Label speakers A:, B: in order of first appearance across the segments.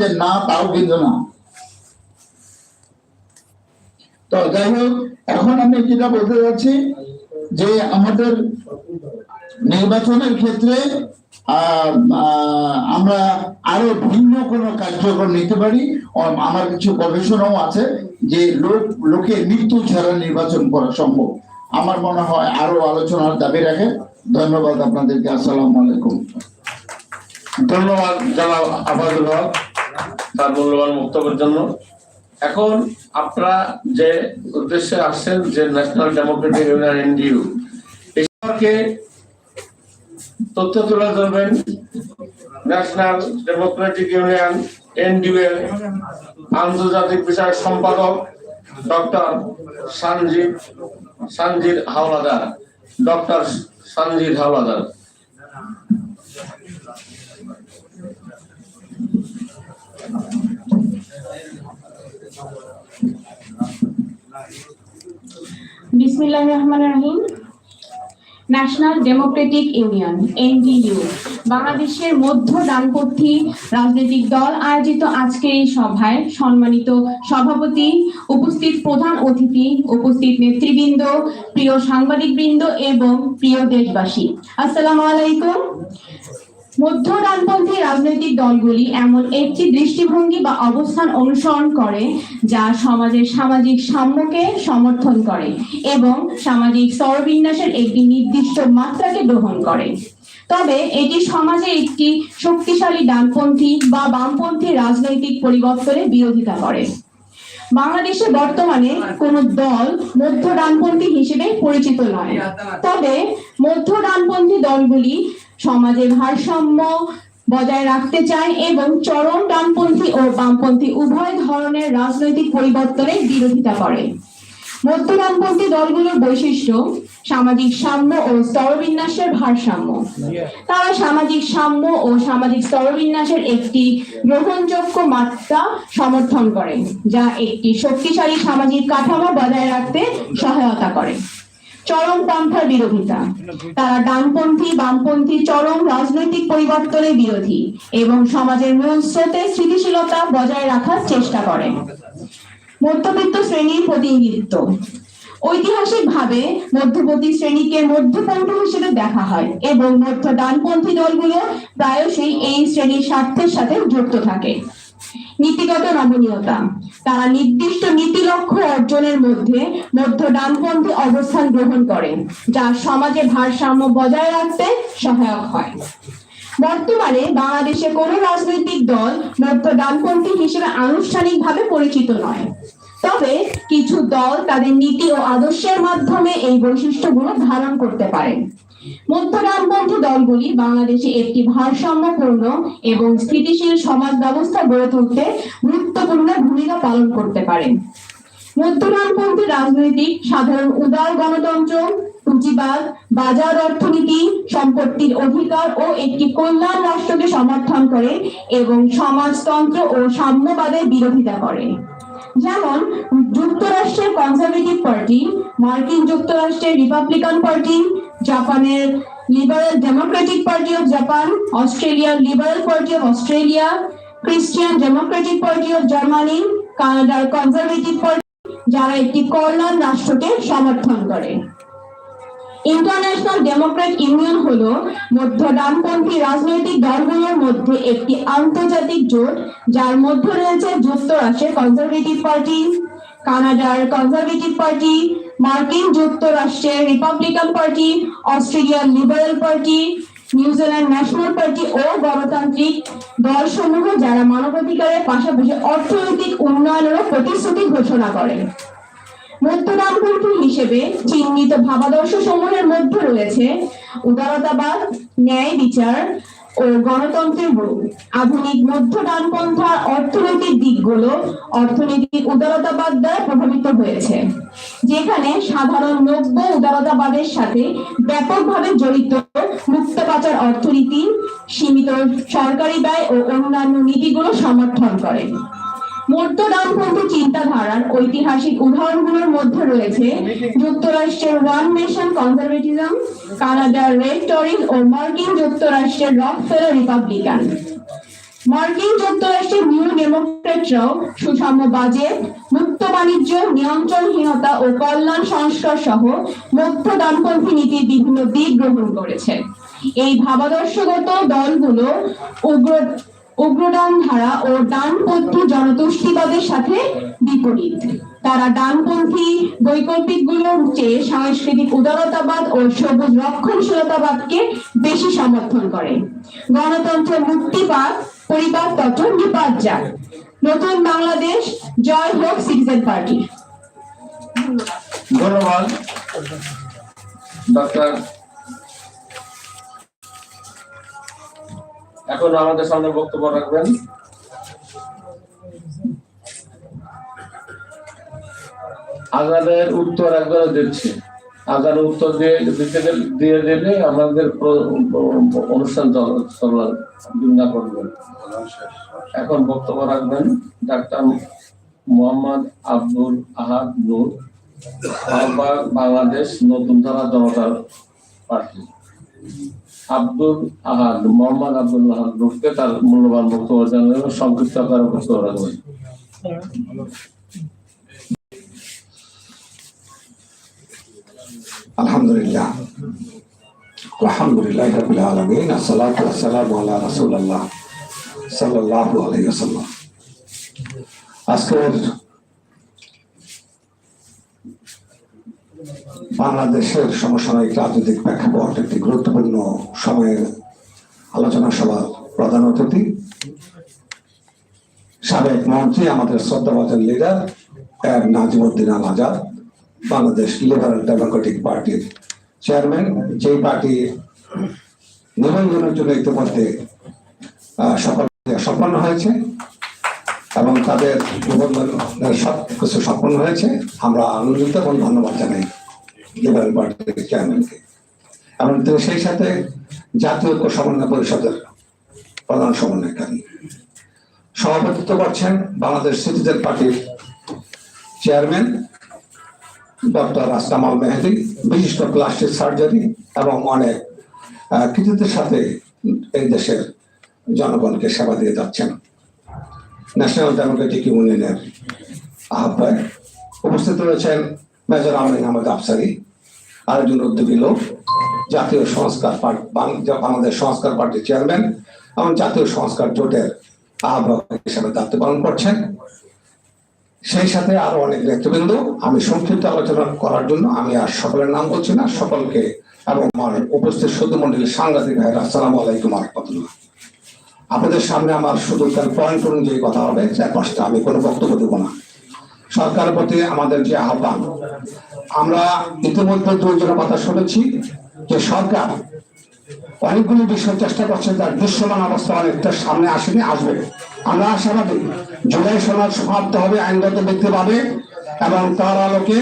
A: যে না, তাও কিন্তু না। তো যাই হোক, এখন আমি যেটা বলতে যাচ্ছি যে আমাদের নির্বাচনের ক্ষেত্রে আমরা আরও ভিন্ন কোনো কার্যক্রম নিতে পারি। আমার কিছু গবেষণাও আছে যে লোক, লোকের মৃত্যু ছাড়া নির্বাচন করা সম্ভব। আমার মনে হয় আরও আলোচনার দাবি রাখে। ধন্যবাদ আপনাদেরকে। আসসালামু আলাইকুম।
B: ধন্যবাদ জানাব আবাদুল তার মূল্যবান বক্তব্যের জন্য। এখন আপনারা যে উদ্দেশ্যে আসছেন যে ন্যাশনাল ডেমোক্রেটিক ইউনিয়ন এনডিইউ এই সম্পর্কে তথ্য তুলে ধরবেন ন্যাশনাল ডেমোক্রেটিক ইউনিয়ন এনডিইউ এর আন্তর্জাতিক বিষয় সম্পাদক ডক্টর সঞ্জিত সঞ্জিত হাওলাদার, ডক্টর সঞ্জিত হাওলাদার।
C: বিসমিল্লাহ রহমান রহিম। National Democratic Union, NDU. বাংলাদেশের মধ্য ডানপন্থী রাজনৈতিক দল আয়োজিত আজকের এই সভায় সম্মানিত সভাপতি, উপস্থিত প্রধান অতিথি, উপস্থিত নেতৃবৃন্দ, প্রিয় সাংবাদিকবৃন্দ এবং প্রিয় দেশবাসী। আসসালামু আলাইকুম। মধ্য ডানপন্থী রাজনৈতিক দলগুলি এমন একটি দৃষ্টিভঙ্গি বা অবস্থান অনুসরণ করে যা সমাজের সামাজিক সাম্যকে সমর্থন করে এবং সামাজিক স্তরবিন্যাসের একটি নির্দিষ্ট মাত্রাকে গ্রহণ করে। তবে এটি সমাজে একটি শক্তিশালী ডানপন্থী বা বামপন্থী রাজনৈতিক পরিবর্তনের বিরোধিতা করে। বাংলাদেশে বর্তমানে কোন দল মধ্য ডানপন্থী হিসেবে পরিচিত নয়। তবে মধ্য ডানপন্থী দলগুলি সমাজে ভারসাম্য বজায় রাখতে চায় এবং চরম ডানপন্থী ও বামপন্থী উভয় ধরনের রাজনৈতিক পরিবর্তনের বিরোধিতা করে। মধ্য ডানপন্থী দলগুলোর বৈশিষ্ট্য সামাজিক সাম্য ও স্তরবিন্যাসের ভারসাম্য। তারা সামাজিক সাম্য ও সামাজিক স্তরবিন্যাসের একটি গ্রহণযোগ্য মাত্রা সমর্থন করে, যা একটি শক্তিশালী সামাজিক কাঠামো বজায় রাখতে সহায়তা করে। চরম পন্থার বিরোধিতা। তারা ডানপন্থী, বামপন্থী, চরম রাজনৈতিক পরিবর্তনের বিরোধী এবং সমাজের মূল স্রোতে স্থিতিশীলতা বজায় রাখার চেষ্টা করে। মধ্যবিত্ত শ্রেণির প্রতিনিধিত্ব। ঐতিহাসিকভাবে মধ্যবর্তী শ্রেণীকে মধ্যপন্থী হিসেবে দেখা হয় এবং মধ্য ডানপন্থী দলগুলো প্রায়শই এই শ্রেণির স্বার্থের সাথে যুক্ত থাকে। নীতিগত নমনীয়তা। তারা নির্দিষ্ট নীতি লক্ষ্য অর্জনের মধ্যে মধ্য ডানপন্থী অবস্থান গ্রহণ করে যা সমাজে ভারসাম্য বজায় রাখতে সহায়ক হয়। বর্তমানে বাংলাদেশে কোন রাজনৈতিক দল মধ্য ডানপন্থী হিসেবে আনুষ্ঠানিকভাবে পরিচিত নয়। তবে কিছু দল তাদের নীতি ও আদর্শের মাধ্যমে এই বৈশিষ্ট্যগুলো ধারণ করতে পারে। মধ্য ডানপন্থী দলগুলি বাংলাদেশে একটি ভারসাম্যপূর্ণ এবং স্থিতিশীল সমাজ ব্যবস্থা গড়ে তুলতে গুরুত্বপূর্ণ ভূমিকা পালন করতে পারে। মধ্য ডানপন্থী রাজনৈতিক, সাধারণ, উদার গণতন্ত্র, পুঁজিবাদ, বাজার অর্থনীতি, সম্পত্তির অধিকার ও একটি কল্যাণ রাষ্ট্রকে সমর্থন করে এবং সমাজতন্ত্র ও সাম্যবাদের বিরোধিতা করে। যেমন যুক্তরাষ্ট্রের কনজারভেটিভ পার্টি মার্কিন যুক্তরাষ্ট্রের রিপাবলিকান পার্টি জাপানের Liberal Democratic Party of Japan অস্ট্রেলিয়ার Liberal Party of Australia Christian Democratic Party of Germany কানাডার কনজারভেটিভ পার্টি যারা একটি কল্যাণ রাষ্ট্রকে সমর্থন করে। ইন্টারন্যাশনাল ডেমোক্রেট ইউনিয়ন হলো মধ্য ডানপন্থী রাজনৈতিক দলগুলোর মধ্যে একটি আন্তর্জাতিক জোট, যার মধ্যে রয়েছে যুক্তরাষ্ট্রের কনজারভেটিভ পার্টি কানাডার কনজারভেটিভ পার্টি মার্কিন যুক্তরাষ্ট্রের রিপাবলিকান পার্টি অস্ট্রেলিয়ার Liberal Party New Zealand National Party ও গণতান্ত্রিক দলসমূহ যারা মানবাধিকারের পাশাপাশি অর্থনৈতিক উন্নয়নেরও প্রতিশ্রুতি ঘোষণা করে হিসেবে চিহ্নিত ভাবাদর্শ সমূহের মধ্যে রয়েছে উদারতাবাদ, ন্যায় বিচার ও গণতন্ত্রের রূপ আধুনিক মধ্য ডানপন্থার অর্থনৈতিক দিকগুলো অর্থনৈতিক উদারতাবাদ দ্বারা প্রভাবিত হয়েছে, যেখানে সাধারণ নব্য উদারতাবাদের সাথে ব্যাপকভাবে জড়িত মুক্ত পাচার অর্থনীতি, সীমিত সরকারি ব্যয় ও অন্যান্য নীতিগুলো সমর্থন করে। মধ্য ডানপন্থী চিন্তাধারার ঐতিহাসিক উদাহরণগুলোর মধ্যে রয়েছে যুক্তরাষ্ট্রের ওয়ান নেশন কনজারভেটিজম, কানাডার রেড ও মার্কিন যুক্তরাষ্ট্রের রক ফেলো রিপাবলিকান। মার্কিন যুক্তরাষ্ট্রের নিউ ডেমোক্রেটরাও সুষম বাজেট, মুক্ত বাণিজ্য, নিয়ন্ত্রণহীনতা ও কল্যাণ সংস্কার সহ মধ্য ডানপন্থী নীতির বিভিন্ন দিক গ্রহণ করেছে। এই ভাবাদর্শগত দলগুলো উগ্র উগ্রডান ধারা ও ডানপন্থী জনতুষ্টিবাদের সাথে বিপরীত। তারা ডানপন্থী বৈকল্পিকগুলোর চেয়ে সাংস্কৃতিক উদারতাবাদ ও সবুজ রক্ষণশীলতাবাদকে বেশি সমর্থন করে। গণতন্ত্র মুক্তিবাদ পরিবার পরিবারতন্ত্র নিপাত যাক নতুন বাংলাদেশ জয় হোক সিটিজেন পার্টি।
B: ধন্যবাদ। ডক্টর এখন আমাদের সামনে বক্তব্য রাখবেন। আজানের উত্তর একজনে দিচ্ছে। আজানের উত্তর দিয়ে দিয়ে দিলে আমাদের অনুষ্ঠান চল- চলার বিন্যা করবে। এখন বক্তব্য রাখবেন ডাক্তার মোহাম্মদ আব্দুল আহাদ নূর বাংলাদেশ নতুন ধারা জনতার পার্টি। আব্দুল আহাদ, মোহাম্মদ আব্দুল আহাদ নূরকে তার মূল্যবান বক্তব্য জানালেন সংক্ষিপ্ত আকারে বক্তব্য রাখবেন
D: আলহামদুলিল্লাহ। আলহামদুলিল্লাহ রাব্বিল আলামিন, আসসালাতু ওয়াসসালামু আলা রাসূলিল্লাহ সাল্লাল্লাহু আলাইহি ওয়াসাল্লাম। আজকের বাংলাদেশের সমসাময়িক রাজনৈতিক প্রেক্ষাপট একটি গুরুত্বপূর্ণ সময়ের আলোচনা সভার প্রধান অতিথি। সাবেক মন্ত্রী, আমাদের শ্রদ্ধাভাজন লিডার এর নাজিমুদ্দিন আল আজাদ, বাংলাদেশ লিবারেল ডেমোক্রেটিক পার্টির চেয়ারম্যান যে পার্টি নিবন্ধনের জন্য ইতিমধ্যে সম্পন্ন হয়েছে এবং তাদের নিবন্ধনের সব কিছু সম্পন্ন হয়েছে। আমরা আনন্দিত এবং ধন্যবাদ জানাই। লিবারেল পার্টির চেয়ারম্যানকে এবং সেই সাথে জাতীয় সমন্বয় পরিষদের প্রধান সমন্বয়কারী। সভাপতিত্ব করছেন বাংলাদেশ সিটিজেন পার্টির চেয়ারম্যান ডক্টর আসলামাল মেহেদি, বিশিষ্ট প্লাস্টিক সার্জারি এবং অনেক কৃতিত্বের সাথে এই দেশের জনগণকে সেবা দিয়ে যাচ্ছেন। ন্যাশনাল ডেমোক্রেটিক ইউনিয়নের আহ্বায়ক উপস্থিত রয়েছেন মেজর আমিন আহমদ আফসারি। আরেকজন উদ্যোগী লোক, জাতীয় সংস্কার পার্টি বাংলাদেশ সংস্কার পার্টির চেয়ারম্যান এবং জাতীয় সংস্কার জোটের আহ্বায়ক হিসেবে দায়িত্ব পালন করছেন। সেই সাথে আরও অনেক নেতৃবৃন্দ। আমি সংক্ষিপ্ত আলোচনা করার জন্য আমি আর সকলের নাম বলছি না, সকলকে এবং আমার উপস্থিত সদ্য মন্ডলীর সাংবাদিক ভাইয়ের, আসসালামু আলাইকুম রহমতুল্লাহ আপনাদের সামনে আমার শুধু পয়েন্ট অনুযায়ী কথা হবে চার পাঁচটা আমি কোনো বক্তব্য দেবো না। সরকারের প্রতি আমাদের যে আহ্বান, আমরা ইতিমধ্যে দুইজনের কথা শুনেছি যে সরকার অনেকগুলি বিষয় চেষ্টা করছে, তার দৃশ্যমান অবস্থা অনেকটা সামনে আসেনি, আসবে। আমরা আশাবাদী, জুলাই সমাজ সমাপ্ত হবে আইনগত বৃদ্ধি পাবে এবং তার আলোকে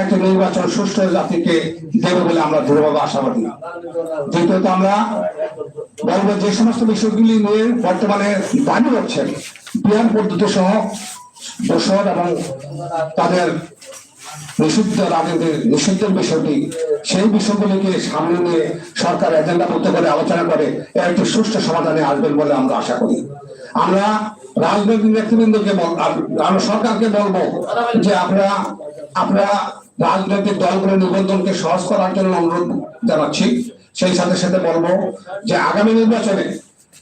D: একটা নির্বাচন সুষ্ঠু জাতিকে দেবে বলে আমরা দৃঢ়ভাবে আশাবাদী। দ্বিতীয়ত আমরা বলব যে সমস্ত বিষয়গুলি নিয়ে বর্তমানে দাবি করছেন বিহার পদ্ধতি সহ দোষর এবং তাদের নিষিদ্ধ রাজনীতির নিষিদ্ধের বিষয়টি, সেই বিষয়গুলিকে সামনে নিয়ে সরকার এজেন্ডা করতে করে আলোচনা করে, এর একটি সুষ্ঠু সমাধানে আসবেন বলে আমরা আশা করি। আমরা রাজনৈতিক নেতৃবৃন্দকে আমরা সরকারকে বলব যে আপনারা আপনারা রাজনৈতিক দলগুলোর নিবন্ধনকে সহজ করার জন্য অনুরোধ জানাচ্ছি। সেই সাথে সাথে বলব যে আগামী নির্বাচনে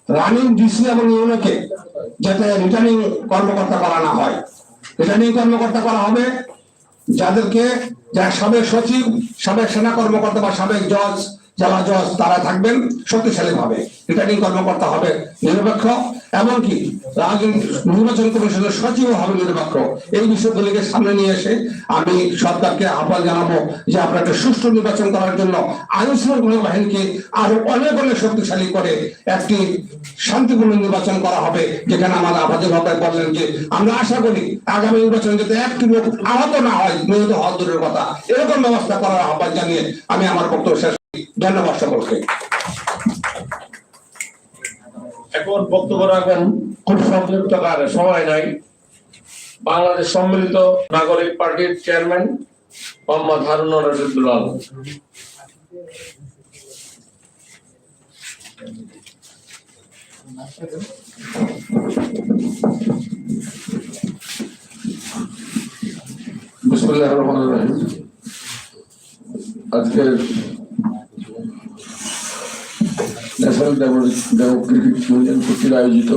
D: রানিং ডিসি এবং ইউনোকে যাতে রিটার্নিং কর্মকর্তা করা না হয়। রিটার্নিং কর্মকর্তা করা হবে। যাদেরকে, যারা সাবেক সচিব, সাবেক সেনা কর্মকর্তা বা সাবেক জজ, জেলা জজ, তারা থাকবেন শক্তিশালী ভাবে রিটার্নিং কর্মকর্তা হবে নিরপেক্ষ। এমনকি নির্বাচন কমিশনের সচিব হবে নিরপেক্ষ। এই বিষয়গুলিকে সামনে নিয়ে এসে আমি সরকারকে আহ্বান জানাব যে আপনাকে সুষ্ঠু নির্বাচন করার জন্য আইন শৃঙ্খলা বাহিনীকে আরও অনেক অনেক শক্তিশালী করে একটি শান্তিপূর্ণ নির্বাচন করা হবে, যেখানে আমাদের আবাদী ভাবে বললেন যে আমরা আশা করি আগামী নির্বাচনে যাতে একটি লোক আহত না হয়, নিহত হওয়ার দূরের কথা। এরকম ব্যবস্থা করার আহ্বান জানিয়ে আমি আমার বক্তব্য শেষ ধন্যবাদ সকলকে।
B: এখন বক্তব্য রাখবেন, খুব সংক্ষিপ্ত আকারে সময় নাই। বাংলাদেশ সম্মিলিত নাগরিক পার্টির চেয়ারম্যান মোহাম্মদ হারুন রশিদুল আলম বিসমুল্লাহ রহমান রহিম। আজকে ন্যাশনাল ডেমোক্রেটিক ইউনিয়ন কর্তৃক আয়োজিত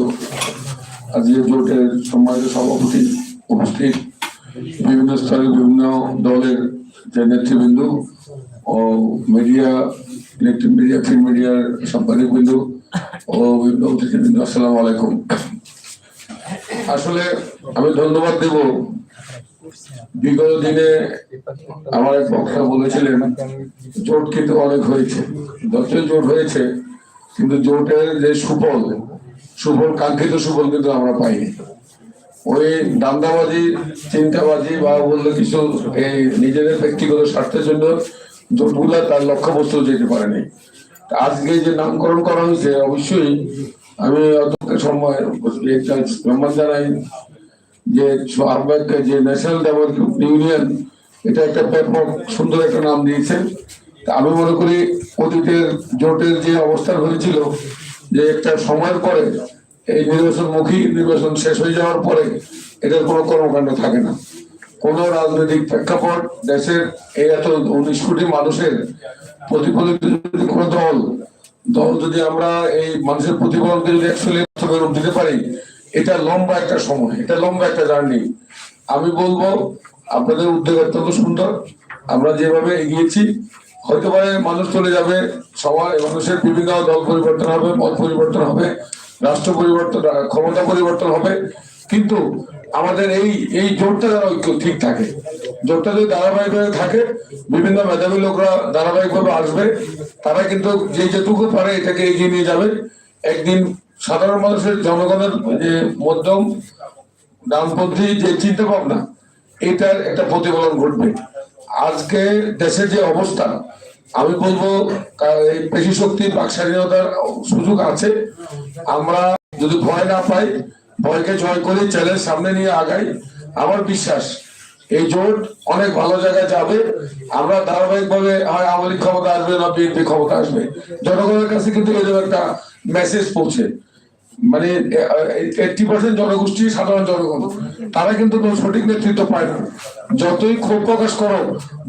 B: আজকে জোটের সম্মানিত সভাপতি উপস্থিত। বিভিন্ন স্তরের বিভিন্ন দলের যে নেতৃবৃন্দ ও মিডিয়া ইলেকট্রিক মিডিয়া প্রিন্ট মিডিয়ার সাংবাদিক বিন্দু ও বিভিন্ন অতিথিবৃন্দ, আসসালামু আলাইকুম। আসলে আমি ধন্যবাদ দেব। বিগত দিনে আমার এক বক্তা বলেছিলেন, জোট কিন্তু অনেক হয়েছে। যতই জোট হয়েছে কিন্তু জোটের যে সুফল সুফল, কাঙ্ক্ষিত সুফল কিন্তু আমরা পাইনি। ওই দান্দাবাজি, চিন্তাবাজি বা বললে কিছু এই নিজেদের ব্যক্তিগত স্বার্থের জন্য জোটগুলা তার লক্ষ্যবস্তু যেতে পারেনি। আজকে যে নামকরণ করা হয়েছে, অবশ্যই আমি অত সময় সম্মান জানাই যে যে ন্যাশনাল ডেমোক্রেটিক ইউনিয়ন এটা একটা ব্যাপক, সুন্দর একটা নাম দিয়েছে। আমি মনে করি অতীতের জোটের যে অবস্থান হয়েছিল, যে একটা সময়ের পরে এই নির্বাচনমুখী নির্বাচন শেষ হয়ে যাওয়ার পরে এটার কোনো কর্মকাণ্ড থাকে না। কোন রাজনৈতিক প্রেক্ষাপট দেশের এই এত উনিশ কোটি মানুষের প্রতিফলিত যদি কোনো দল দল যদি আমরা এই মানুষের প্রতিফলনকে যদি একচুয়ালি রূপ দিতে পারি, এটা লম্বা একটা সময়, এটা লম্বা একটা জার্নি। আমি বলব, আপনাদের উদ্যোগ অত্যন্ত সুন্দর। আমরা যেভাবে এগিয়েছি হয়তো পারে মানুষ চলে যাবে, সবাই মানুষের বিভিন্ন দল পরিবর্তন হবে, মত পরিবর্তন হবে, রাষ্ট্র পরিবর্তন ক্ষমতা পরিবর্তন হবে। কিন্তু আমাদের এই এই জোটটা যেন ঐক্য, ঠিক থাকে। জোটটা যদি ধারাবাহিকভাবে থাকে, বিভিন্ন মেধাবী লোকরা ধারাবাহিকভাবে আসবে, তারা কিন্তু যে যেটুকু পারে এটাকে এগিয়ে নিয়ে যাবে। একদিন সাধারণ মানুষের জনগণের যে মধ্যম ডানপন্থী যে চিন্তা ভাবনা এটার একটা প্রতিফলন ঘটবে। আজকে দেশের যে অবস্থা, আমি বলব এই পেশি শক্তি, বাক স্বাধীনতার সুযোগ আছে। আমরা যদি ভয় না পাই, ভয়কে জয় করে চ্যালেঞ্জ সামনে নিয়ে আগাই, আমার বিশ্বাস, এই জোট অনেক ভালো জায়গায় যাবে। আমরা ধারাবাহিকভাবে হয় আওয়ামী ক্ষমতা আসবে না, বিএনপি ক্ষমতা আসবে। জনগণের কাছে কিন্তু এরকম একটা মেসেজ পৌঁছে। মানে এইটি পার্সেন্ট জনগোষ্ঠী সাধারণ জনগণ তারা কিন্তু কোনো সঠিক নেতৃত্ব পায় না। যতই ক্ষোভ প্রকাশ করো,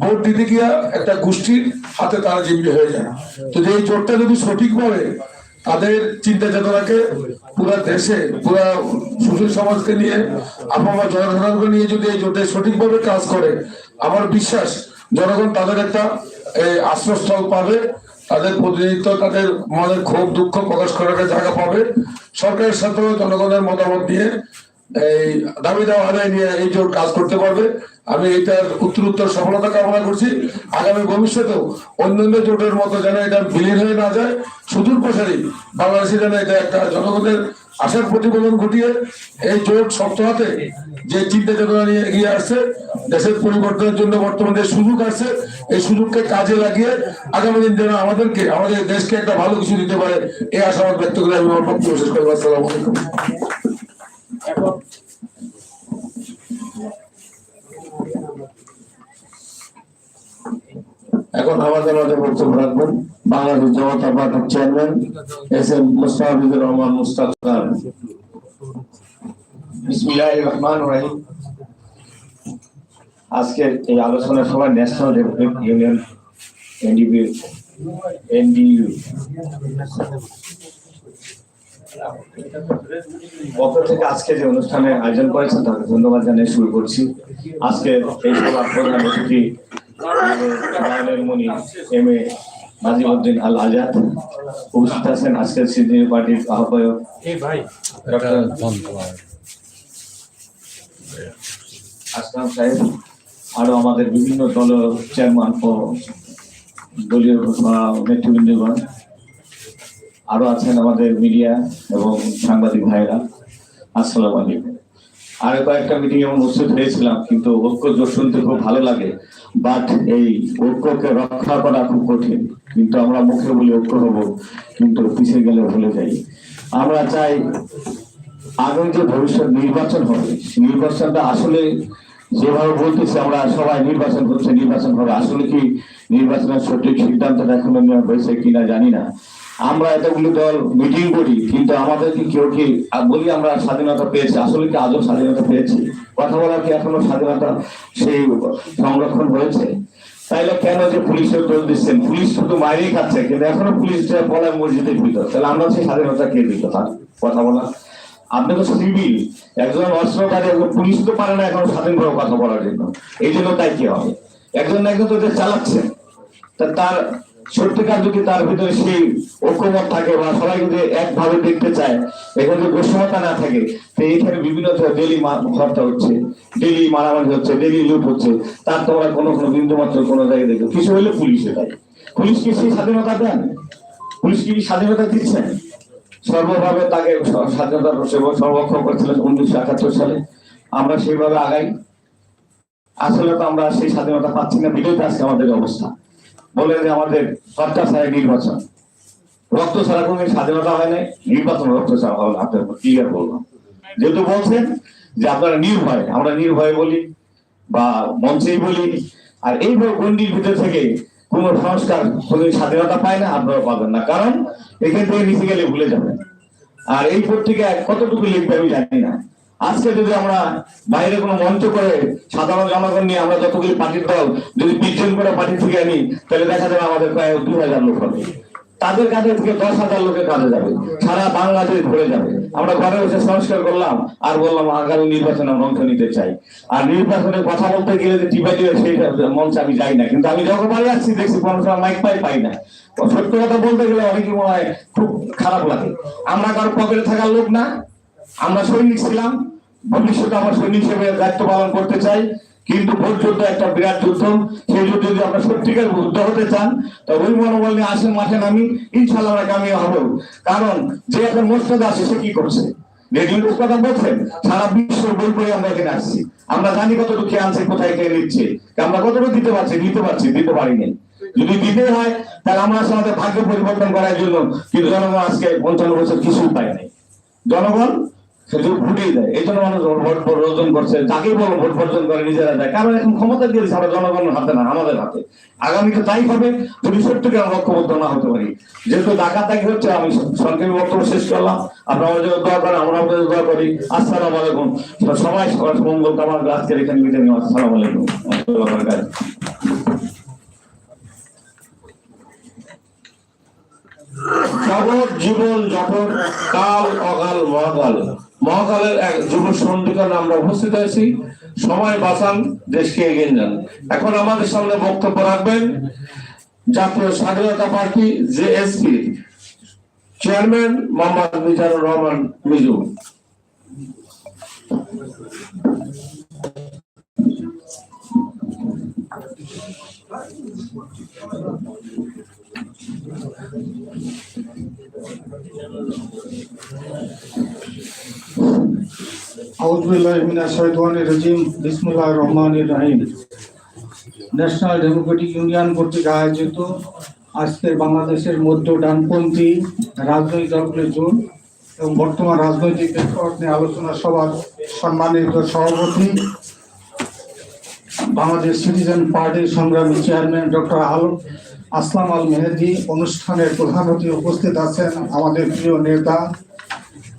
B: ভোট দিতে গিয়া একটা গোষ্ঠীর হাতে তারা জিম্মি হয়ে যায়। তো যে এই জোটটা যদি সঠিকভাবে তাদের চিন্তা চেতনাকে পুরা দেশে, পুরা সুশীল সমাজকে নিয়ে আপনার জনসাধারণকে নিয়ে যদি এই জোটে সঠিকভাবে কাজ করে, আমার বিশ্বাস জনগণ তাদের একটা আশ্রয়স্থল পাবে। তাদের প্রতিনিধিত্ব, তাদের মনের ক্ষোভ দুঃখ প্রকাশ করার জায়গা পাবে। সরকারের সাথে জনগণের মতামত দিয়ে এই দাবি দেওয়া আদায় নিয়ে এই জোট কাজ করতে পারবে। আমি এটার উত্তর উত্তর সফলতা কামনা করছি। আগামী ভবিষ্যতেও অন্যান্য জোটের মতো যেন এটা বিলীন হয়ে না যায়, সুদূর প্রসারী বাংলাদেশে যেন এটা একটা জনগণের আশার প্রতিফলন ঘটিয়ে এই জোট শক্ত হাতে যে চিন্তা চেতনা নিয়ে এগিয়ে আসছে, দেশের পরিবর্তনের জন্য বর্তমানে যে সুযোগ আছে এই সুযোগকে কাজে লাগিয়ে আগামী দিন যেন আমাদেরকে, আমাদের দেশকে একটা ভালো কিছু দিতে পারে, এই আশাবাদ ব্যক্ত করে আমি আমার বক্তব্য শেষ করব আসসালামু আলাইকুম। এখন আমাদের মাঝে বক্তব্য রাখবেন। বাংলাদেশ জনতা পার্টির chairman S M Mustafizur Rahman Mustaq Khan
E: রহমানির রহিম। আজকের এই আলোচনা সভায় National Democratic Union, NDP, NDU. পক্ষ থেকে আজকে যে অনুষ্ঠানের আয়োজন করেছেন তাকে ধন্যবাদ জানিয়ে শুরু করছি। আজকে এই সভার প্রধান অতিথি মনি এম এ নাজিমুদ্দিন আল আজাদ উপস্থিত আছেন। আজকের সিনিয়র পার্টির আহ্বায়ক আসলাম সাহেব আরও আমাদের বিভিন্ন দল চেয়ারম্যান ও দলীয় নেতৃবৃন্দগণ। আরও আছেন আমাদের মিডিয়া এবং সাংবাদিক ভাইরা আসসালাম আলাইকুম। আরও কয়েকটা মিটিং এমন উপস্থিত হয়েছিলাম, কিন্তু ঐক্য জোট শুনতে খুব ভালো লাগে বাট এই ঐক্যকে রক্ষা করা খুব কঠিন। কিন্তু আমরা মুখে বলি ঐক্য হব, কিন্তু পিছিয়ে গেলে ভুলে যাই। আমরা চাই আগামী যে ভবিষ্যৎ নির্বাচন হবে নির্বাচনটা আসলে যেভাবে বলতেছি আমরা সবাই নির্বাচন হচ্ছে নির্বাচন হবে। আসলে কি নির্বাচনের সঠিক সিদ্ধান্তটা এখনও নেওয়া হয়েছে কিনা জানি না। আমরা এতগুলো দল মিটিং করি, কিন্তু আমাদের কি কেউ কি বলি আমরা স্বাধীনতা পেয়েছি? আসলে কি আজও স্বাধীনতা পেয়েছি? কথা বলার কি এখনও স্বাধীনতা সেই সংরক্ষণ হয়েছে? তাইলে কেন যে পুলিশের দোষ দিচ্ছেন? পুলিশ শুধু মাইরেই খাচ্ছে, কিন্তু এখনও পুলিশ বলে মসজিদের ভিতর। তাহলে আমরা সেই স্বাধীনতা কে দিত কথা বলা আপনি তো সিভিল, একজন অস্ত্রধারী, একজন পুলিশ তো পারে না এখন স্বাধীনভাবে কথা বলার জন্য। এই জন্য তাই কি হবে? একজন না একজন তো চালাচ্ছে। তার সত্যিকার যদি তার ভিতরে সেই ঐক্যমত থাকে বা সবাই যদি একভাবে দেখতে চায়, এখানে যদি বৈষম্যতা না থাকে, তো এইখানে বিভিন্ন ডেলি হত্যা হচ্ছে ডেলি মারামারি হচ্ছে ডেলি লুট হচ্ছে। তার তোমরা কোনো কোনো বিন্দু মাত্র কোনো জায়গায় দেখো কিছু হলে পুলিশে পুলিশ কি সেই স্বাধীনতা দেন? পুলিশ কি স্বাধীনতা দিচ্ছেন? সর্বভাবে তাকে স্বাধীনতা সংরক্ষণ করেছিলেন উনিশশো একাত্তর সালে। আমরা সেইভাবে আগাই। আসলে তো আমরা সেই স্বাধীনতা পাচ্ছি না বিরোধী আজকে আমাদের অবস্থা। বলে আমাদের সরকার ছাড়া নির্বাচন। রক্ত ছাড়া কোনো স্বাধীনতা হয় নাই, নির্বাচন রক্ত ছাড়া হবে ক্লিয়ার বললাম। যেহেতু বলছেন যে আপনারা নির্ভয়, আমরা নির্ভয় বলি বা মঞ্চেই বলি, আর এই গন্ডির ভিতর থেকে কোন সংস্কার, কোনো স্বাধীনতা পায় না, আপনারা পাবেন না। কারণ এখান থেকে নিচে গেলে ভুলে যাবেন। আর এই পত্রিকায় কতটুকু লিখবে আমি জানি না। আজকে যদি আমরা বাইরে কোনো মঞ্চ করে সাধারণ জনগণ নিয়ে আমরা যতগুলি পার্টির দল যদি বিশজন করে পার্টি থেকে আনি, তাহলে দেখা যাবে আমাদের প্রায় দু হাজার লোক হবে। তাদের কাছে থেকে দশ হাজার লোকের কাজে যাবে। সারা বাংলাদেশ ভরে যাবে। আমরা ঘরে বসে সংস্কার করলাম, আর বললাম আগামী নির্বাচনে আমরা অংশ নিতে চাই। আর নির্বাচনের কথা বলতে গেলে যে টিপা দিয়ে সেই মঞ্চে আমি যাই না। কিন্তু আমি যখন বাড়ি আসছি, দেখছি কোনো মাইক পাই পাই না। সত্য কথা বলতে গেলে অনেকে মনে হয় খুব খারাপ লাগে। আমরা কারও পকেটে থাকার লোক না। আমরা সৈনিক ছিলাম। ভবিষ্যতে আমার সৈনিক দায়িত্ব পালন করতে চাই, কিন্তু ভোট একটা বিরাট যুদ্ধ। সেই যদি আমরা সত্যিকার হতে চান ওই মনোবল নিয়ে আসেন মাঠে নামি ইনশাল্লাহ কামিয়ে কারণ যে এখন আছে, সে কি করছে? কোথায় নিচ্ছে আমরা কতটুকু দিতে পারছি দিতে পারছি, দিতে পারিনি। যদি দিতে হয়, তাহলে আমরা ভাগ্য পরিবর্তন করার জন্য কিন্তু জনগণ আজকে পঞ্চান্ন বছর নাই। জনগণ শুধু ভোটেই দেয়। এই জন্য মানুষ ভোট বর্জন করছে, যাকেই বলো ভোট বর্জন করে নিজেরা দেয়। কারণ এখন ক্ষমতা দিয়ে আমরা জনগণের হাতে না, আমাদের হাতে। আগামীতে তাই হবে যদি সত্যিকে আমরা ঐক্যবদ্ধ না হতে পারি। যেহেতু ডাকাত দাগি হচ্ছে, আমি সরকারি বক্তব্য শেষ করলাম। আপনারা আমাদের দোয়া করেন, আমরা আপনাদের দোয়া করি। আসসালামু আলাইকুম। সবাই মঙ্গল কামনা করে আজকের এখানে মিটিং আসসালামু আলাইকুম।
B: জীবন জগৎ কাল, অকাল, মহাকাল। মহাকালের এক যুব সন্ধিকার আমরা উপস্থিত হয়েছি। সময় বাঁচান, দেশকে এগিয়ে যান। এখন আমাদের সামনে বক্তব্য রাখবেন Jatiya Swadhinata party JSP chairman Mohammad Mizanur Rahman Miju.
F: Rahman রাহিম ন্যাশনাল ডেমোক্রেটিক ইউনিয়ন কর্তৃক আয়োজিত আজকের বাংলাদেশের মধ্য ডানপন্থী রাজনৈতিক দলগুলির জোট এবং বর্তমান রাজনৈতিক প্রেক্ষাপট নিয়ে আলোচনা সভার সম্মানিত সভাপতি, বাংলাদেশ সিটিজেন পার্টির সংগ্রামী চেয়ারম্যান ডক্টর আল আসলাম আল মেহেদি অনুষ্ঠানের প্রধান অতিথি উপস্থিত আছেন আমাদের প্রিয় নেতা,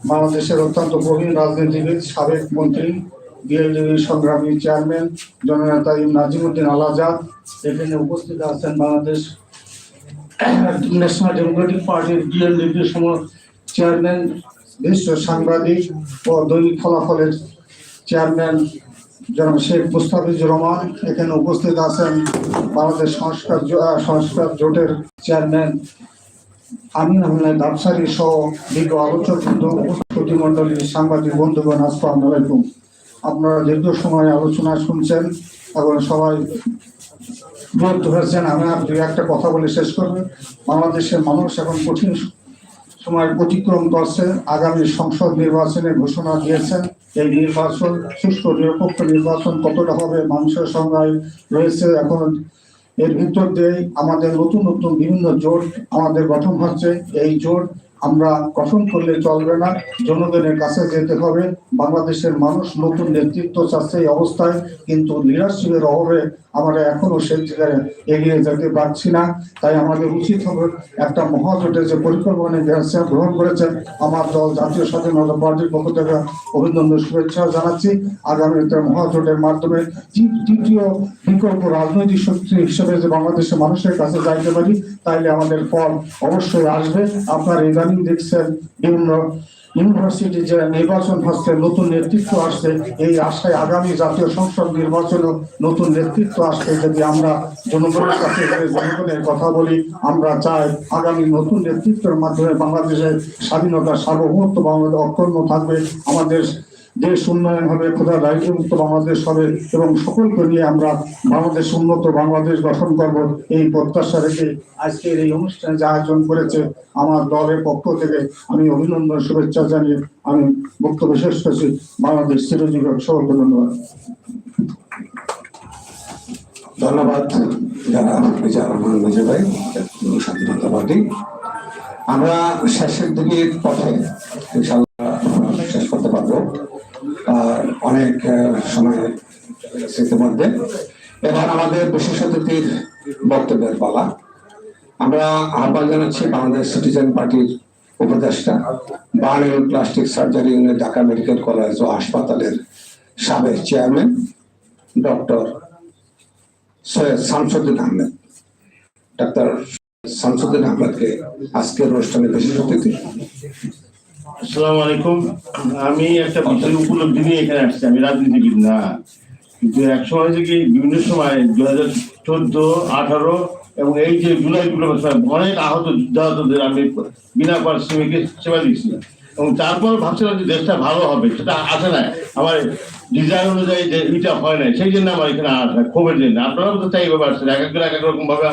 F: বাংলাদেশের অত্যন্ত প্রবীণ রাজনীতিবিদ, সাবেক মন্ত্রী বিএলডির সংগ্রামী চেয়ারম্যান, জননেতা ইম নাজিমুদ্দিন আল আজাদ এখানে উপস্থিত আছেন বাংলাদেশ ন্যাশনাল ডেমোক্রেটিক পার্টির বিএলডির সম চেয়ারম্যান বিশ্ব সাংবাদিক ও দৈনিক ফলাফলের চেয়ারম্যান জনাব শেখ মুস্তাফিজুর রহমান, এখানে উপস্থিত আছেন বাংলাদেশ সংস্কার সংস্কার জোটের চেয়ারম্যান আমিন আহমেদ আফসারি সহ বিজ্ঞ আলোচক প্রতিমণ্ডলীর সাংবাদিক বন্ধুগণ, আসসালামু আলাইকুম। আপনারা দীর্ঘ সময় আলোচনা শুনছেন এবং সবাই বিরত হয়েছেন। আমি আর দুই একটা কথা বলে শেষ করব। বাংলাদেশের মানুষ এখন কঠিন সময় অতিক্রম করছে। আগামী সংসদ নির্বাচনের ঘোষণা দিয়েছেন। এই নির্বাচন সুষ্ঠু নিরপেক্ষ নির্বাচন কতটা হবে, মানুষের সংজ্ঞায় রয়েছে এখন। এর ভিতর দিয়ে আমাদের নতুন নতুন বিভিন্ন জোট আমাদের গঠন হচ্ছে। এই জোট আমরা গঠন করলে চলবে না। জনগণের কাছে যেতে হবে। বাংলাদেশের মানুষ নতুন নেতৃত্ব চাচ্ছে এই অবস্থায়, কিন্তু লিডারশিপের অভাবে আমরা এখনও জায়গায় এগিয়ে যেতে পারছি না। তাই আমাদের উচিত হবে একটা মহাজোটের যে পরিকল্পনা গ্রহণ- করেছেন আমার দল জাতীয় স্বাধীনতা পার্টির পক্ষ থেকে অভিনন্দন শুভেচ্ছা জানাচ্ছি। আগামী একটা মহাজোটের মাধ্যমে তৃতীয় বিকল্প রাজনৈতিক শক্তি হিসেবে যে বাংলাদেশের মানুষের কাছে যাইতে পারি, তাইলে আমাদের ফল অবশ্যই আসবে। আপনারা ইদানিং দেখছেন বিভিন্ন ইউনিভার্সিটি যে নির্বাচন হচ্ছে, নতুন নেতৃত্ব আসছে, এই আশায় আগামী জাতীয় সংসদ নির্বাচনেও নতুন নেতৃত্ব আসছে যদি আমরা জনগণের কাছে জনগণের কথা বলি, আমরা চাই আগামী নতুন নেতৃত্বের মাধ্যমে বাংলাদেশের স্বাধীনতা সার্বভৌমত্ব বাংলাদেশ অক্ষুণ্ণ থাকবে, আমাদের দেশ উন্নয়ন হবে খোদা দারিদ্র্যমুক্ত বাংলাদেশ হবে এবং সকলকে নিয়ে আমরা বাংলাদেশ উন্নত বাংলাদেশ গঠন করব এই প্রত্যাশা রেখে আজকের এই অনুষ্ঠানে যা আয়োজন করেছে আমার দলের পক্ষ থেকে আমি অভিনন্দন, শুভেচ্ছা জানিয়ে আমি বক্তব্য শেষ করছি। বাংলাদেশ চিরজীবী হোক। সকলকে ধন্যবাদ।
D: ধন্যবাদ যারা ভাই। স্বাধীনতা পার্টি। আমরা শেষের দিকে পথে শেষ করতে পারব। অনেক সময় ইতিমধ্যে এবার আমাদের বিশেষ অতিথির বক্তব্যের পালা। আমরা আহ্বান জানাচ্ছি বাংলাদেশ সিটিজেন পার্টির উপদেষ্টা বার্ন এবং plastic surgery unit Dhaka medical college ও হাসপাতালের সাবেক chairman, doctor Syed Shamsuddin Ahmed. Doctor Shamsuddin আহমেদকে আজকের অনুষ্ঠানে বিশেষ অতিথি।
G: আসসালামু আলাইকুম আমি একটা বিষয় উপলব্ধি নিয়ে এখানে আসছি। আমি রাজনীতিবিদ না। কিন্তু এক সময় থেকে বিভিন্ন সময় দু হাজার চোদ্দ, আঠারো এবং এই যে জুলাই অনেক আহত যুদ্ধাহতদের আমি বিনা পারিশ্রমিকে সেবা দিচ্ছি এবং তারপর ভাবছিলাম যে দেশটা ভালো হবে, সেটা আসে না আমার ডিজাইন অনুযায়ী যে এটা হয় না সেই জন্য আমার এখানে আসা ক্ষোভের জন্য আপনারাও তো তাই ব্যাপার আসছেন এক একজন এক এক রকম ভাবে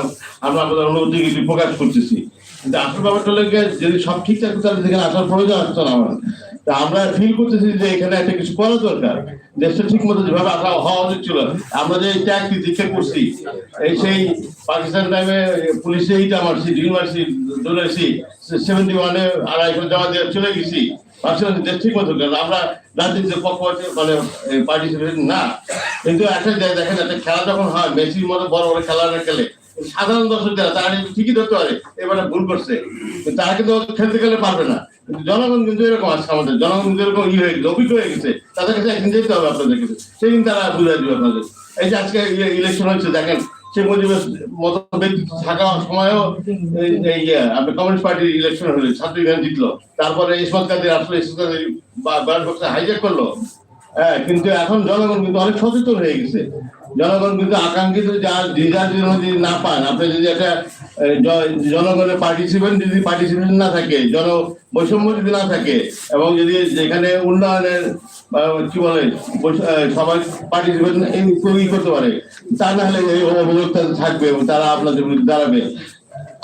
G: আমরা আপনাদের অনুভূতি প্রকাশ করতেছি। কিন্তু আসল ব্যাপারটা যদি সব ঠিক থাকতো তাহলে সেখানে আসার প্রয়োজন আসতো না আমার তা আমরা ফিল করতেছি যে এখানে একটা কিছু করা দরকার। দেশটা ঠিক মতো যেভাবে আসা হওয়া উচিত ছিল, আমরা যে ত্যাগ দীক্ষা করছি এই সেই পাকিস্তান টাইমে পুলিশে এইটা মারছি ডিগ্রি মারছি দৌড়েছি সেভেন্টি ওয়ানে আড়াই করে জমা দিয়ে চলে গেছি। ভাবছিলাম দেশ ঠিক মতো কেন আমরা রাজনীতির পক্ষ আছে মানে পার্টিসিপেট না, কিন্তু একটা দেখেন একটা খেলা যখন হয়, মেসির মতো বড় বড় খেলাটা খেলে সাধারণ দর্শক যারা তারা কিন্তু ঠিকই ধরতে পারে। এবারে ভুল করছে। তারা কিন্তু খেলতে গেলে পারবে না। জনগণ কিন্তু এরকম আছে আমাদের। জনগণ কিন্তু এরকম ই হয়ে গেছে অভিজ্ঞ হয়ে গেছে। তাদের কাছে একদিন যেতে হবে আপনাদের কাছে। সেদিন তারা বুঝাই দিবে আপনাদের। এই যে আজকে ইলেকশন হয়েছে দেখেন সে মুজিবের মতো ব্যক্তি থাকা সময়ও এই- ইয়ে, আপনার কমিউনিস্ট পার্টির ইলেকশন হলো ছাত্র ইউনিয়ন জিতলো। তারপরে ইসমাত কাদের আসলে ইসমাত কাদের হাইজ্যাক করল। হ্যাঁ কিন্তু এখন জনগণ কিন্তু অনেক সচেতন হয়ে গেছে। জনগণ কিন্তু আকাঙ্ক্ষিত যা রিজাল্ট যদি না পান, আপনি যদি একটা জনগণের পার্টিসিপেন্ট যদি পার্টিসিপেন্ট না থাকে, জন বৈষম্য যদি না থাকে, এবং যদি যেখানে উন্নয়নের কি বলে সবাই পার্টিসিপেন্ট ই করতে পারে, তা না হলে এই অভিযোগটা থাকবে এবং তারা আপনাদের বিরুদ্ধে দাঁড়াবে।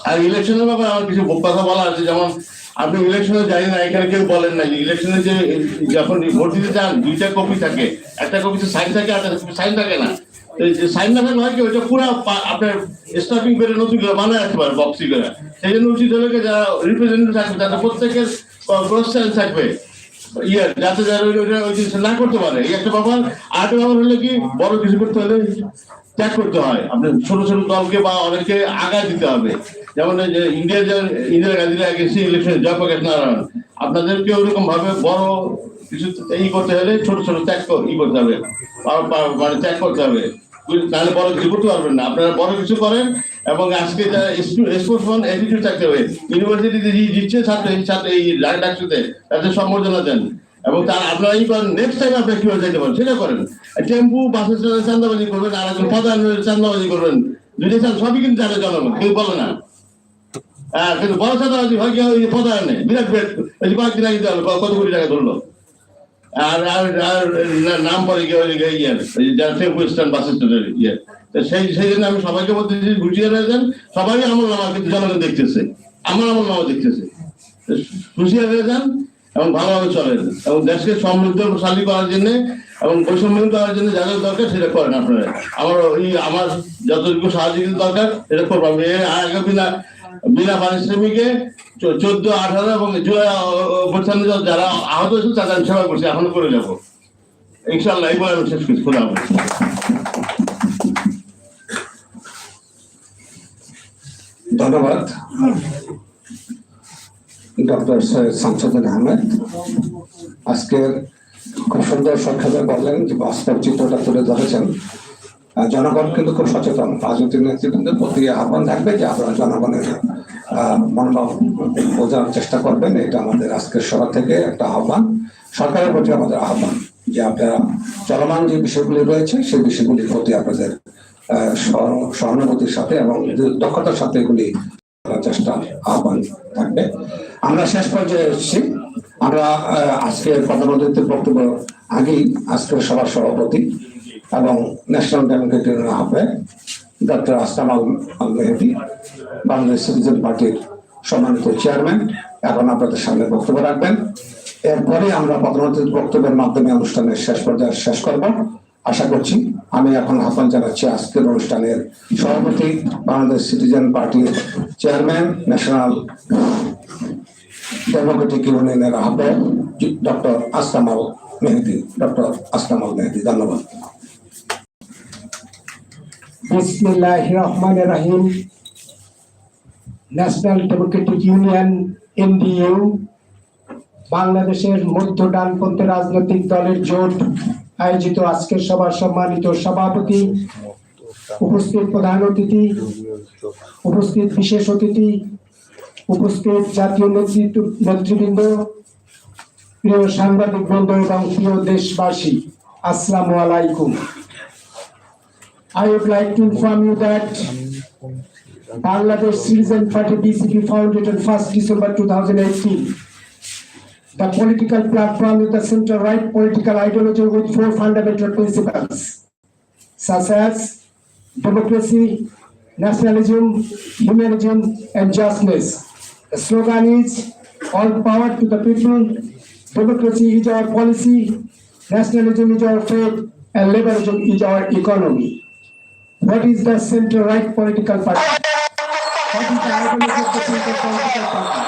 G: আর ইলেকশনের ব্যাপারে আমার কিছু কথা বলা আছে, যেমন আপনি ইলেকশনে জানি না, এখানে কেউ বলেন না ইলেকশনে যে, যখন ভোট দিতে চান, দুইটা কপি থাকে। একটা কপিতে সাইন থাকে, আর সাইন থাকে না। সাইন না থাকলে হয় কি, ওইটা পুরো আপনার স্টাফিং করে নতুন করে বানায় রাখতে পারে বক্সি করে। সেই জন্য উচিত হলে যারা রিপ্রেজেন্টেটিভ থাকবে, তাদের প্রত্যেকের প্রস্তাব থাকবে। ইয়ে যাতে যারা ওই- না করতে পারে। এই একটা ব্যাপার। আর ব্যাপার হলো কি, বড় কিছু করতে হলে ত্যাগ করতে হয়। আপনার ছোট ছোট দলকে বা অনেককে আগা দিতে হবে। যেমন যে ইন্ডিয়া যে ইন্দিরা গান্ধীরা গেছে ইলেকশনে জয়প্রকাশ নারায়ণ আপনাদেরকে ওরকম ভাবে বড় কিছু ই করতে হলে ছোট ছোট ত্যাগ ই করতে হবে। মানে ত্যাগ করতে হবে। তাহলে বড় কিছু করতে পারবেন না। আপনারা বড় কিছু করেন এবং আজকে যারা স্পোর্টসম্যান অ্যাটিটিউড থাকতে হবে। ইউনিভার্সিটিতে যে দিচ্ছে ছাত্র, এই ছাত্র, এই ডাকসুতে তাদের সম্বর্ধনা দেন। এবং তার আপনারা এই করেন নেক্সট টাইম আপনি কীভাবে যেতে পারেন, সেটা করেন। টেম্পু বাসের চাঁদা চান্দাবাজি করবেন, আর একজন প্রধান চান্দাবাজি করবেন। দুইটা চান সবই কিন্তু জানে জনগণ, কেউ বলে না। কিন্তু বড় চাঁদাবাজি হয় কি ওই প্রধানে বিরাট বিরাট ওই যে কয়েকদিন আগে কত কোটি টাকা ধরলো। আর আর আর নাম পরে গিয়ে ওই যে ইয়ে ওই যে যারা টেম্পু স্ট্যান্ড বাস স্ট্যান্ডের ইয়ে। সেই সেই জন্য আমি সবাইকে বলতে বুঝিয়ে রয়েছেন, সবাই আমল নামা কিন্তু জনগণ দেখতেছে। আমার আমল নামা দেখতেছে। তো খুশিয়া হয়ে এবং ভালোভাবে চলেন। এবং দেশকে সমৃদ্ধশালী করার জন্য এবং বৈষম্য করার জন্য যা যা দরকার সেটা করেন আপনারা। আমার এই আমার যতটুকু সাহায্য দরকার, সেটা করব। আমি এর আগামী না বিনা পারিশ্রমিকে চোদ্দ, আঠারো এবং অভ্যুত্থানে যারা আহত হয়েছে তাদের আমি সেবা করছি, এখন করে যাব। ইনশাল্লাহ এই আমি শেষ করছি খোলা।
D: ধন্যবাদ। ডক্টর সৈয়দ শামসুদ্দিন আহমেদ, আজকের খুব সুন্দর সংক্ষেপে বললেন যে বাস্তব চিত্রটা তুলে ধরেছেন। জনগণ কিন্তু খুব সচেতন। রাজনৈতিক নেতৃবৃন্দের প্রতি আহ্বান থাকবে যে আপনারা জনগণের মনোভাব বোঝার চেষ্টা করবেন। এটা আমাদের আজকের সভা থেকে একটা আহ্বান। সরকারের প্রতি আমাদের আহ্বান যে আপনারা চলমান যে বিষয়গুলি রয়েছে, সেই বিষয়গুলির প্রতি আপনাদের সহানুভূতির সাথে এবং দক্ষতার সাথে এগুলি চেষ্টা আহ্বান থাকবে। আমরা শেষ পর্যায়ে এসেছি। আমরা আজকের প্রধানমন্ত্রীর বক্তব্য আগেই আজকের সভার সভাপতি এবং ন্যাশনাল ডেমোক্রেটিক হবে। ডক্টর আসলাম আল মেহেদি বাংলাদেশ সিটিজেন পার্টির সম্মানিত চেয়ারম্যান এখন আপনাদের সামনে বক্তব্য রাখবেন। এরপরে আমরা প্রধানমন্ত্রীর বক্তব্যের মাধ্যমে অনুষ্ঠানের শেষ পর্যায়ে শেষ করব। আশা করছি আমি এখন আহ্বান জানাচ্ছি আজকের অনুষ্ঠানের সভাপতি বাংলাদেশ সিটিজেন পার্টির চেয়ারম্যান ন্যাশনাল ডেমোক্রেটিক ইউনিয়নের আহ্বায়ক, ডক্টর আসলাম আল মেহেদি ডক্টর আসলাম আল মেহেদি ধন্যবাদ।
H: বিসমিল্লাহ রহমান রাহিম। ন্যাশনাল ডেমোক্রেটিক ইউনিয়ন এনডিইউ বাংলাদেশের মধ্য ডানপন্থী রাজনৈতিক দলের জোট, আয়োজিত আজকের সভার সম্মানিত সভাপতি, উপস্থিত প্রধান অতিথি, উপস্থিত বিশেষ অতিথি, উপস্থিত জাতীয় নেতৃত্ব, নেতৃবৃন্দ, প্রিয় সাংবাদিক বন্ধু এবং প্রিয় দেশবাসী, আসসালামু আলাইকুম। I would like to inform you that Bangladesh Citizen Party BCP founded on 1st December 2018. The political platform is the center-right political ideology with four fundamental principles such as democracy, nationalism, humanism, and justness. The slogan is all power to the people, democracy is our policy, nationalism is our faith, and liberalism is our economy. What is the center-right political party? What is the ideology of the center political party?